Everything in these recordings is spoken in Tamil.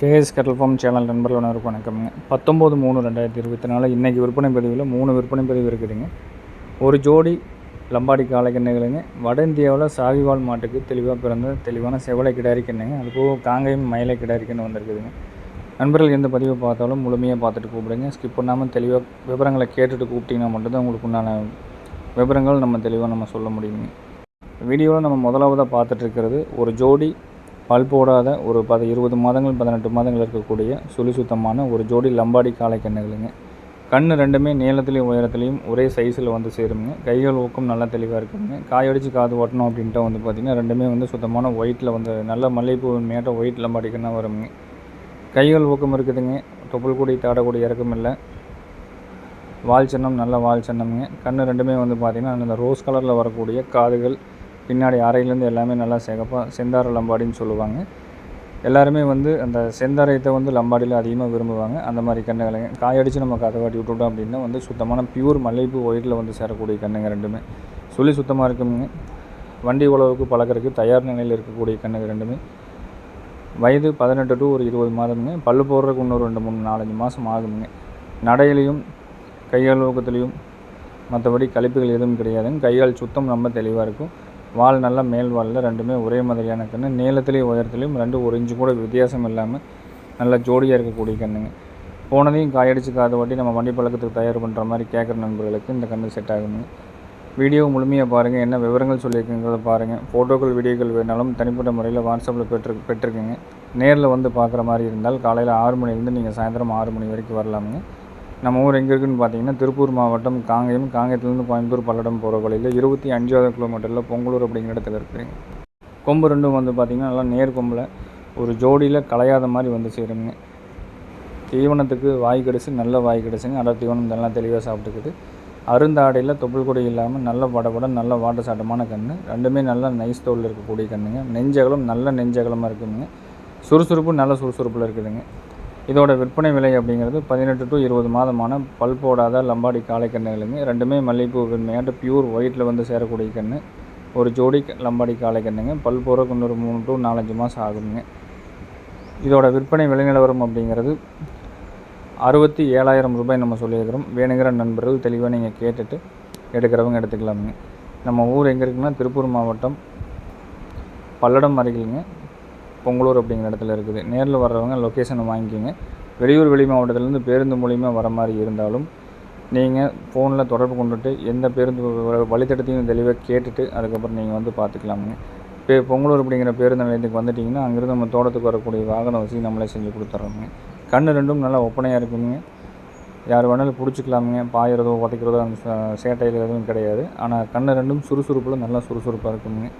கேஎஸ் கட்டல் ஃபார்ம் சேனல் நண்பர்கள் அனைவருக்கும் வணக்கம்ங்க பத்தொம்போது மூணு ரெண்டாயிரத்தி இருபத்தி நாலு இன்றைக்கி விற்பனை பதிவில் மூணு விற்பனை பதிவு இருக்குதுங்க. ஒரு ஜோடி லம்பாடி காளை கிண்ணைகளுங்க வட இந்தியாவில் சாகிவால் மாட்டுக்கு தெளிவாக பிறந்த தெளிவான செவலை கிடாரி கிண்ணைங்க அது போக மயிலை கிடாரிக்கன்னு வந்திருக்குதுங்க. நண்பர்கள் எந்த பதிவை பார்த்தாலும் முழுமையாக பார்த்துட்டு கூப்பிடுங்க. ஸ்கிப் பண்ணாமல் தெளிவாக விவரங்களை கேட்டுட்டு கூப்பிட்டிங்கன்னா மட்டும்தான் உங்களுக்கு உண்டான விவரங்கள் நம்ம தெளிவாக நம்ம சொல்ல முடியுங்க. வீடியோவில் நம்ம முதலாவதாக பார்த்துட்டு இருக்கிறது ஒரு ஜோடி பல் போடாத ஒரு பத இருபது மாதங்கள் பதினெட்டு மாதங்கள் இருக்கக்கூடிய சுழி சுத்தமான ஒரு ஜோடி லம்பாடி காளை கண்ணுகளுங்க கண் ரெண்டுமே நீளத்துலேயும் உயரத்துலேயும் ஒரே சைஸில் வந்து சேருங்க கைகள் ஊக்கம் நல்லா தெளிவாக இருக்குங்க. காயடிச்சு காது ஓட்டணும் அப்படின்ட்டு வந்து பார்த்திங்கன்னா ரெண்டுமே வந்து சுத்தமான ஒயிட்டில் வந்து நல்ல மல்லிகைப்பூ மேட்ட ஒயிட் லம்பாடி கண்ணாக வருங்க கைகள் ஊக்கம் இருக்குதுங்க. தொப்புள் கூடி தாடக்கூடி இறக்கம் இல்லை. வால் சின்னம் நல்ல வால் சின்னம்ங்க. கண் ரெண்டுமே வந்து பார்த்திங்கன்னா அந்த ரோஸ் கலரில் வரக்கூடிய காதுகள் பின்னாடி அறையிலேருந்து எல்லாமே நல்லா சிகப்பாக செந்தார லம்பாடின்னு சொல்லுவாங்க. எல்லாருமே வந்து அந்த செந்தாரயத்தை வந்து லம்பாடியில் அதிகமாக விரும்புவாங்க. அந்த மாதிரி கண்ணுகளை காயடிச்சு நம்ம கதை காட்டி விட்டுட்டோம் அப்படின்னா வந்து சுத்தமான பியூர் மல்லிகைப்பூ ஒயிட்டில் வந்து சேரக்கூடிய கண்ணுங்க ரெண்டுமே. சொல்லி சுத்தமாக இருக்குங்க. வண்டி உழவுக்கு பழகிறதுக்கு தயார் நிலையில் இருக்கக்கூடிய கண்ணுங்க ரெண்டுமே. வயது பதினெட்டு டு ஒரு இருபது மாதமுங்க. பல்லு போடுறதுக்கு இன்னொரு ரெண்டு மூணு நாலஞ்சு மாதம் ஆகுங்க நடையிலையும் கையால் ஊக்கத்துலேயும் மற்றபடி கழிப்புகள் எதுவும் கிடையாதுங்க. கையால் சுத்தம் ரொம்ப தெளிவாக இருக்கும். வால் நல்லா மேல் வாலில் ரெண்டுமே ஒரே மாதிரியான கன்று நீளத்துலேயும் உயரத்துலேயும் ரெண்டு ஒரு இன்ச்சு கூட வித்தியாசம் இல்லாமல் நல்லா ஜோடியாக இருக்கக்கூடிய கண்ணுங்க. போனதையும் காயடிச்சு காத வாட்டி நம்ம வண்டி பழக்கத்துக்கு தயார் பண்ணுற மாதிரி கேட்குற நண்பர்களுக்கு இந்த கன்று செட் ஆகுங்க. வீடியோ முழுமையாக பாருங்கள் என்ன விவரங்கள் சொல்லியிருக்குங்கிறத பாருங்கள் ஃபோட்டோக்கள் வீடியோக்கள் வேணாலும் தனிப்பட்ட முறையில் வாட்ஸ்அப்பில் பெற்று பெற்றிருக்குங்க நேரில் வந்து பார்க்குற மாதிரி இருந்தால் காலையில் ஆறு மணிலேருந்து நீங்கள் சாயந்தரம் ஆறு மணி வரைக்கும் வரலாமுங்க. நம்ம ஊர் எங்கே இருக்குதுன்னு பார்த்தீங்கன்னா திருப்பூர் மாவட்டம் காங்கேயம். காங்கேயத்துலேருந்து கோயம்புத்தூர் பல்லடம் போகிற வழியில் இருபத்தி அஞ்சாவது கிலோமீட்டரில் பொங்கலூர் அப்படிங்கிற இடத்துல இருக்குதுங்க கொம்பு ரெண்டும் வந்து பார்த்திங்கன்னா நல்லா நேர் கொம்பில் ஒரு ஜோடியில் கலையாத மாதிரி வந்து சேருங்க. தீவனத்துக்கு வாய் கடிச்சு நல்ல வாய் கிடச்சிங்க. அடர் தீவனம் நல்லா தெளிவாக சாப்பிட்டுக்குது. அருந்தாடையில் தொப்புள் கொடி இல்லாமல் நல்ல வடபட நல்ல வாட்ட சாட்டமான கன்று ரெண்டுமே நல்ல நைஸ் தோலில் இருக்கக்கூடிய கண்ணுங்க. நெஞ்சகலம் நல்ல நெஞ்சகலமாக இருக்குதுங்க சுறுசுறுப்பு நல்ல சுறுசுறுப்பில் இருக்குதுங்க. இதோட விற்பனை விலை அப்படிங்கிறது பதினெட்டு டு இருபது மாதமான பல் போடாத லம்பாடி காளை கண்ணுகளுங்க ரெண்டுமே மல்லிகைப்பூ வெண்மையாட்டு பியூர் ஒயிட்டில் வந்து சேரக்கூடிய கன்று. ஒரு ஜோடி லம்பாடி காளை கண்ணுங்க பல் போகிறக்கு இன்னொரு மூணு டு நாலஞ்சு மாதம் ஆகுங்க இதோட விற்பனை விலை நிலவரம் அப்படிங்கிறது அறுபத்தி ஏழாயிரம் ரூபாய் நம்ம சொல்லியிருக்கிறோம். வேணுங்கிற நண்பர்கள் தெளிவாக நீங்கள் கேட்டுட்டு எடுக்கிறவங்க எடுத்துக்கலாமுங்க. நம்ம ஊர் எங்கே இருக்குன்னா திருப்பூர் மாவட்டம் பல்லடம் அருகிலுங்க. பொங்கலூர் அப்படிங்கிற இடத்துல இருக்குது. நேரில் வர்றவங்க லொக்கேஷனை வாங்கிக்கோங்க. வெளியூர் வெளி மாவட்டத்திலேருந்து பேருந்து மூலிமா வர மாதிரி இருந்தாலும் நீங்கள் ஃபோனில் தொடர்பு கொண்டுட்டு எந்த பேருந்து வழித்தடத்தையும் தெளிவாக கேட்டுட்டு அதுக்கப்புறம் நீங்கள் வந்து பார்த்துக்கலாமுங்க. இப்போ பொங்கலூர் அப்படிங்கிற பேருந்து நிலையத்துக்கு வந்துட்டிங்கன்னா அங்கேருந்து நம்ம தோட்டத்துக்கு வரக்கூடிய வாகன வசதி நம்மளே செஞ்சு கொடுத்துட்றோங்க கண் ரெண்டும் நல்லா ஒப்பனையாக இருக்குங்க யார் வேணாலும் பிடிச்சிக்கலாமுங்க. பாயிறதோ உதைக்கிறதோ அந்த சேட்டையில் எதுவும் கிடையாது. ஆனால் கண் ரெண்டும் சுறுசுறுப்பில் நல்லா சுறுசுறுப்பாக இருக்குங்க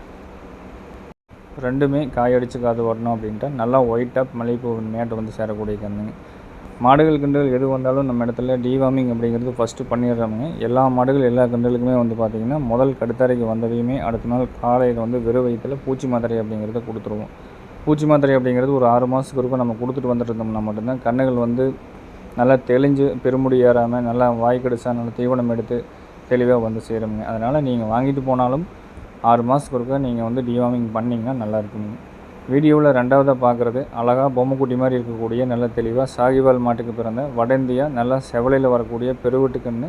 ரெண்டுமே காயடிச்சு காது வரணும் அப்படின்ட்டு நல்லா ஒயிட்டாக மல்லிகைப்பூ மேட்டை வந்து சேரக்கூடிய கன்றுங்க மாடுகள் கன்றுகள் எது வந்தாலும் நம்ம இடத்துல டிவார்மிங் அப்படிங்கிறது ஃபஸ்ட்டு பண்ணிடுறோமுங்க. எல்லா மாடுகள் எல்லா கன்றுகளுக்குமே வந்து பார்த்திங்கன்னா முதல் கடுத்தரைக்கு வந்ததையுமே அடுத்த நாள் காலையில் வந்து வெறும் வயிற்றில் பூச்சி மாத்திரை அப்படிங்கிறத கொடுத்துருவோம். பூச்சி மாத்திரை அப்படிங்கிறது ஒரு ஆறு மாதத்துக்கு இருக்கும் நம்ம கொடுத்துட்டு வந்துட்டு இருந்தோம்னா மட்டும்தான் கண்ணுகள் வந்து நல்லா தெளிஞ்சு பெருமுடி ஏறாமல் நல்லா வாய் கடிச்சா நல்லா தீவனம் எடுத்து தெளிவாக வந்து சேருங்க அதனால் நீங்கள் வாங்கிட்டு போனாலும் ஆறு மாதத்துக்கு ஒருக்க நீங்கள் வந்து டிவார்மிங் பண்ணிங்கன்னா நல்லா இருக்குங்க வீடியோவில் ரெண்டாவதாக பார்க்குறது அழகாக பொம்மைக்குட்டி மாதிரி இருக்கக்கூடிய நல்ல தெளிவாக சாகிவால் மாட்டுக்கு பிறந்த வட இந்தியா நல்லா செவலையில் வரக்கூடிய பெருவெட்டு கன்று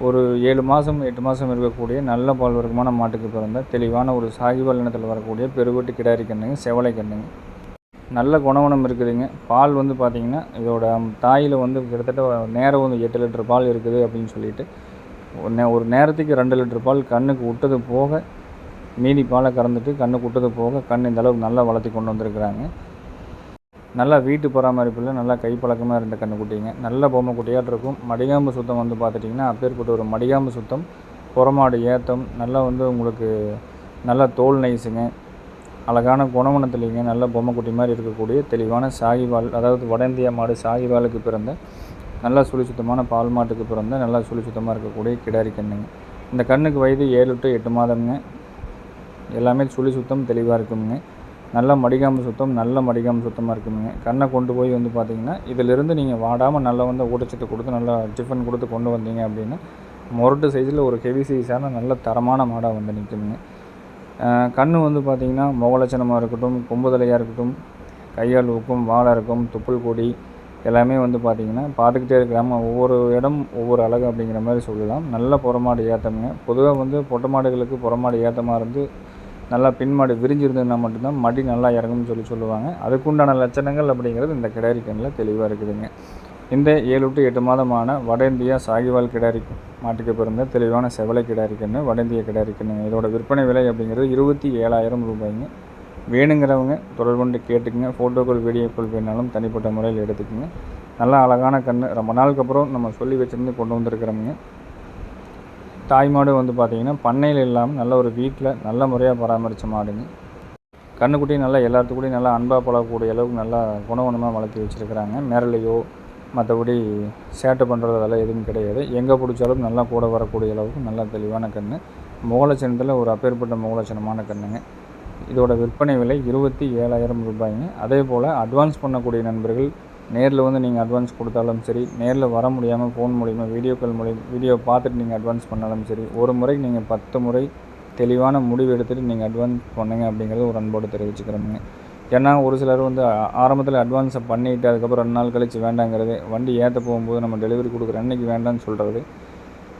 ஒரு ஏழு மாதம் எட்டு மாதம் இருக்கக்கூடிய நல்ல பால் வர்க்கமான மாட்டுக்கு பிறந்த தெளிவான ஒரு சாகிவால் இனத்தில் வரக்கூடிய பெருவெட்டு கிடாரி கண்ணுங்க செவலை கண்ணுங்க. நல்ல குணவனம் இருக்குதுங்க. பால் வந்து பார்த்திங்கன்னா இதோட தாயில் வந்து கிட்டத்தட்ட நேரம் வந்து எட்டு லிட்டர் பால் இருக்குது அப்படின்னு சொல்லிட்டு ஒரு நே- ஒரு நேரத்துக்கு ரெண்டு லிட்டர் பால் கண்ணுக்கு விட்டது போக மீதி பாலை கறந்துட்டு கண்ணுக்கு குட்டது போக கண் இந்த அளவுக்கு நல்லா வளர்த்தி கொண்டு வந்திருக்கிறாங்க. நல்லா வீட்டு பராமரிப்பில் நல்லா கைப்பழக்கமாக இருந்த கண்ணுக்குட்டிங்க நல்ல பொம்மை குட்டியாட்டு இருக்கும். மடிகாம்பு சுத்தம் வந்து பார்த்துட்டிங்கன்னா அப்பேற்பட்ட ஒரு மடிகாம்பு சுத்தம் புறமாடு ஏத்தம் நல்லா வந்து உங்களுக்கு நல்ல தோல் நைஸுங்க. அழகான குணமனத்துலேங்க நல்ல பொம்மை குட்டி மாதிரி இருக்கக்கூடிய தெளிவான சாகிவால் அதாவது வட இந்திய மாடு சாகிவாலுக்கு பிறந்த நல்லா சுழி சுத்தமான பால் மாட்டுக்கு பிறந்த நல்லா சுழி சுத்தமாக இருக்கக்கூடிய கிடாரி கண்ணுங்க. இந்த கண்ணுக்கு வயது ஏழு டு எட்டு மாதம்ங்க. எல்லாமே சுழி சுத்தம் தெளிவாக இருக்குங்க நல்ல மடிகாம்பு சுத்தம் நல்ல மடிகாம்பு சுத்தமாக இருக்குங்க கண்ணை கொண்டு போய் வந்து பார்த்தீங்கன்னா இதிலிருந்து நீங்கள் வாடாமல் நல்லா வந்து ஊட்டச்சத்து கொடுத்து நல்லா டிஃபன் கொடுத்து கொண்டு வந்தீங்க அப்படின்னா முரட்டு சைஸில் ஒரு ஹெவி சைஸான நல்ல தரமான மாடாக வந்து நிற்குங்க கண் வந்து பார்த்திங்கன்னா முகலட்சணமாக இருக்கட்டும் கொம்புதலையாக இருக்கட்டும் கையால் ஊக்கும் வாழை இருக்கும் துப்புள் கொடி எல்லாமே வந்து பார்த்திங்கன்னா பார்த்துக்கிட்டே இருக்கிறாம ஒவ்வொரு இடம் ஒவ்வொரு அழகு அப்படிங்கிற மாதிரி சொல்லலாம் நல்ல புறமாடு ஏற்றமுங்க பொதுவாக வந்து பொட்டை மாடுகளுக்கு புறமாடு ஏற்றமாக இருந்து நல்லா பின்மாடு விரிஞ்சிருந்ததுன்னா மட்டும்தான் மடி நல்லா இறங்கும்னு சொல்லி சொல்லுவாங்க. அதுக்குண்டான லட்சணங்கள் அப்படிங்கிறது இந்த கிடாரி கண்ணில் தெளிவாக இருக்குதுங்க. இந்த ஏழு டு எட்டு மாதமான வட இந்தியா சாகிவால் கிடாரி மாட்டுக்கு பிறந்த தெளிவான செவலை கிடாரி கன்று வட இந்திய கிடாரி கண்ணுங்க இதோட விற்பனை விலை அப்படிங்கிறது இருபத்தி ஏழாயிரம் ரூபாய்ங்க. வேணுங்கிறவங்க தொடர்பு கொண்டு கேட்டுக்குங்க. ஃபோட்டோக்கள் வீடியோக்கள் வேணாலும் தனிப்பட்ட முறையில் எடுத்துக்கோங்க. நல்லா அழகான கன்று ரொம்ப நாளுக்கு அப்புறம் நம்ம சொல்லி வச்சுருந்து கொண்டு வந்திருக்கிறோமுங்க. தாய் மாடு வந்து பார்த்திங்கன்னா பண்ணையில் இல்லாமல் நல்ல ஒரு வீட்டில் நல்ல முறையாக பராமரித்த மாடுங்க. கண்ணுக்குட்டியும் நல்லா எல்லாத்துக்கூடையும் நல்லா அன்பாக பழகக்கூடிய அளவுக்கு நல்லா குணகுணமாக வளர்த்தி வச்சுருக்கிறாங்க. மிரளையோ மற்றபடி சேட்டை பண்ணுறது அதெல்லாம் எதுவும் கிடையாது. எங்கே பிடிச்சாலும் நல்லா கூட வரக்கூடிய அளவுக்கு நல்லா தெளிவான கன்று மூலச்சனத்தில் ஒரு அப்பேற்பட்ட மூலச்சனமான கண்ணுங்க. இதோட விற்பனை விலை இருபத்தி ஏழாயிரம் ரூபாய்ங்க. அதே போல் அட்வான்ஸ் பண்ணக்கூடிய நண்பர்கள் நேரில் வந்து நீங்கள் அட்வான்ஸ் கொடுத்தாலும் சரி நேரில் வர முடியாமல் ஃபோன் மூலிமா வீடியோ கால் மூலியம் வீடியோ பார்த்துட்டு நீங்கள் அட்வான்ஸ் பண்ணாலும் சரி ஒரு முறைக்கு நீங்கள் பத்து முறை தெளிவான முடிவு எடுத்துகிட்டு நீங்கள் அட்வான்ஸ் பண்ணுங்க அப்படிங்கிறது ஒரு அன்போடு தெரிவிச்சுக்கிறோமுங்க ஏன்னா ஒரு சிலர் வந்து ஆரம்பத்தில் அட்வான்ஸை பண்ணிவிட்டு அதுக்கப்புறம் ரெண்டு நாள் கழித்து வேண்டாங்கிறது வண்டி ஏற்ற போகும்போது நம்ம டெலிவரி கொடுக்குற அன்றைக்கி வேண்டாம்னு சொல்கிறது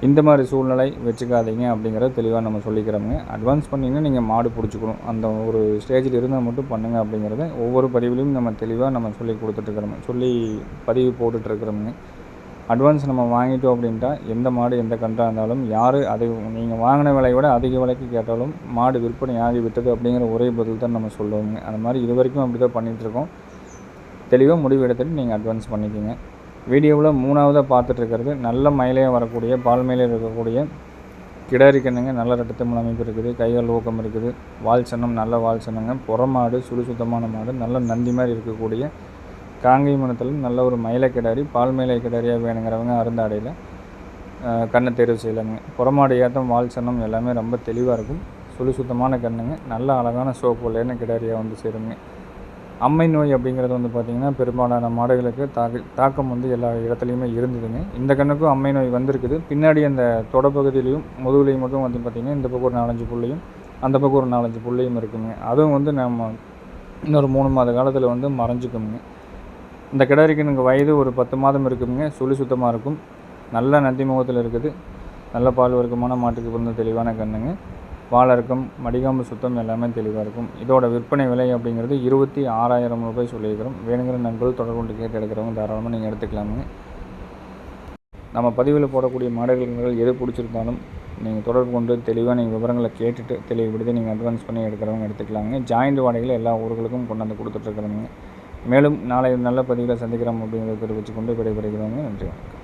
இந்த மாதிரி சூழ்நிலை வச்சுக்காதீங்க அப்படிங்கிறத தெளிவாக நம்ம சொல்லிக்கிறோங்க அட்வான்ஸ் பண்ணிங்கன்னா நீங்கள் மாடு பிடிச்சிக்கணும். அந்த ஒரு ஸ்டேஜில் இருந்தால் மட்டும் பண்ணுங்கள் அப்படிங்கிறத ஒவ்வொரு பதிவுலையும் நம்ம தெளிவாக நம்ம சொல்லி கொடுத்துட்ருக்குறோங்க சொல்லி பதிவு போட்டுட்ருக்குறோங்க அட்வான்ஸ் நம்ம வாங்கிட்டோம் அப்படின்ட்டா எந்த மாடு எந்த கன்றாக இருந்தாலும் யார் அதை நீங்கள் வாங்கின விலையை விட அதிக விலைக்கு கேட்டாலும் மாடு விற்பனை ஆகி விட்டது அப்படிங்கிற ஒரே பதில் தான் நம்ம சொல்லுவோங்க அந்த மாதிரி இது வரைக்கும் அப்படி தான் பண்ணிகிட்ருக்கோம் தெளிவாக முடிவு எடுத்துகிட்டு நீங்கள் அட்வான்ஸ் பண்ணிக்கோங்க. வீடியோவில் மூணாவதாக பார்த்துட்ருக்கிறது. நல்ல மயிலையாக வரக்கூடிய பால் மயிலையில் இருக்கக்கூடிய கிடாரி கண்ணுங்க நல்ல ரட்டத்தமிழ் அமைப்பு இருக்குது. கைகால் ஊக்கம் இருக்குது. வால் சன்னம் நல்ல வால் சன்னங்க புறமாடு சுடு சுத்தமான மாடு. நல்ல நந்தி மாதிரி இருக்கக்கூடிய காங்கை மனத்தில் நல்ல ஒரு மயிலை கிடாரி பால் மயிலை கிடாரியாக வேணுங்கிறவங்க அருந்தாடையில் கண்ணை தேர்வு செய்யலாங்க. புறமாடு ஏற்றம் வால் சன்னம் எல்லாமே ரொம்ப தெளிவாக இருக்கும். சுழி சுத்தமான கண்ணுங்க. நல்ல அழகான சோப்புலேன்னு கிடாரியாக வந்து சேருங்க. அம்மை நோய் அப்படிங்கிறது வந்து பார்த்திங்கன்னா பெரும்பாலான மாடுகளுக்கு தாக்க தாக்கம் வந்து எல்லா இடத்துலையுமே இருந்ததுங்க. இந்த கண்ணுக்கும் அம்மை நோய் வந்திருக்குது. பின்னாடி அந்த தொடப்பகுதியிலையும் முதுகுலையும் மட்டும் வந்து பார்த்திங்கன்னா இந்த பக்கம் ஒரு நாலஞ்சு புள்ளையும் அந்த பக்கம் ஒரு நாலஞ்சு புள்ளையும் இருக்குங்க. அதுவும் வந்து நம்ம இன்னொரு மூணு மாத காலத்தில் வந்து மறைஞ்சிக்குங்க இந்த கிடாரிக்கு எனக்கு வயது ஒரு பத்து மாதம் இருக்குங்க. சுழி சுத்தமாக இருக்கும். நல்ல நந்தி முகத்தில் இருக்குது. நல்ல பால் வர்க்கமான மாட்டுக்கு பிறந்த தெளிவான கண்ணுங்க. வாழை இருக்கும் மடிகாம்பு சுத்தம் எல்லாமே தெளிவாக இருக்கும். இதோட விற்பனை விலை அப்படிங்கிறது இருபத்தி ஆறாயிரம் ரூபாய் சொல்லியிருக்கிறோம். வேணுங்கிற நண்பர்கள் தொடர்பு கொண்டு கேட்டு எடுக்கிறவங்க தாராளமாக நீங்கள் எடுத்துக்கலாமுங்க. நம்ம பதிவில் போடக்கூடிய மாடல்கள் எது பிடிச்சிருந்தாலும் நீங்கள் தொடர்பு கொண்டு தெளிவாக நீங்கள் விவரங்களை கேட்டுட்டு தெளிவுபடுத்தி நீங்கள் அட்வான்ஸ் பண்ணி எடுக்கிறவங்க எடுத்துக்கலாங்க ஜாயிண்ட் வாடகையில் எல்லா ஊர்களுக்கும் கொண்டாந்து கொடுத்துட்ருக்குறோங்க மேலும் நாளை நல்ல பதிவில் சந்திக்கிறோம் அப்படிங்கிறத தெரிவித்து கொண்டு விடைபெறுகிறோங்க. நன்றி வணக்கம்.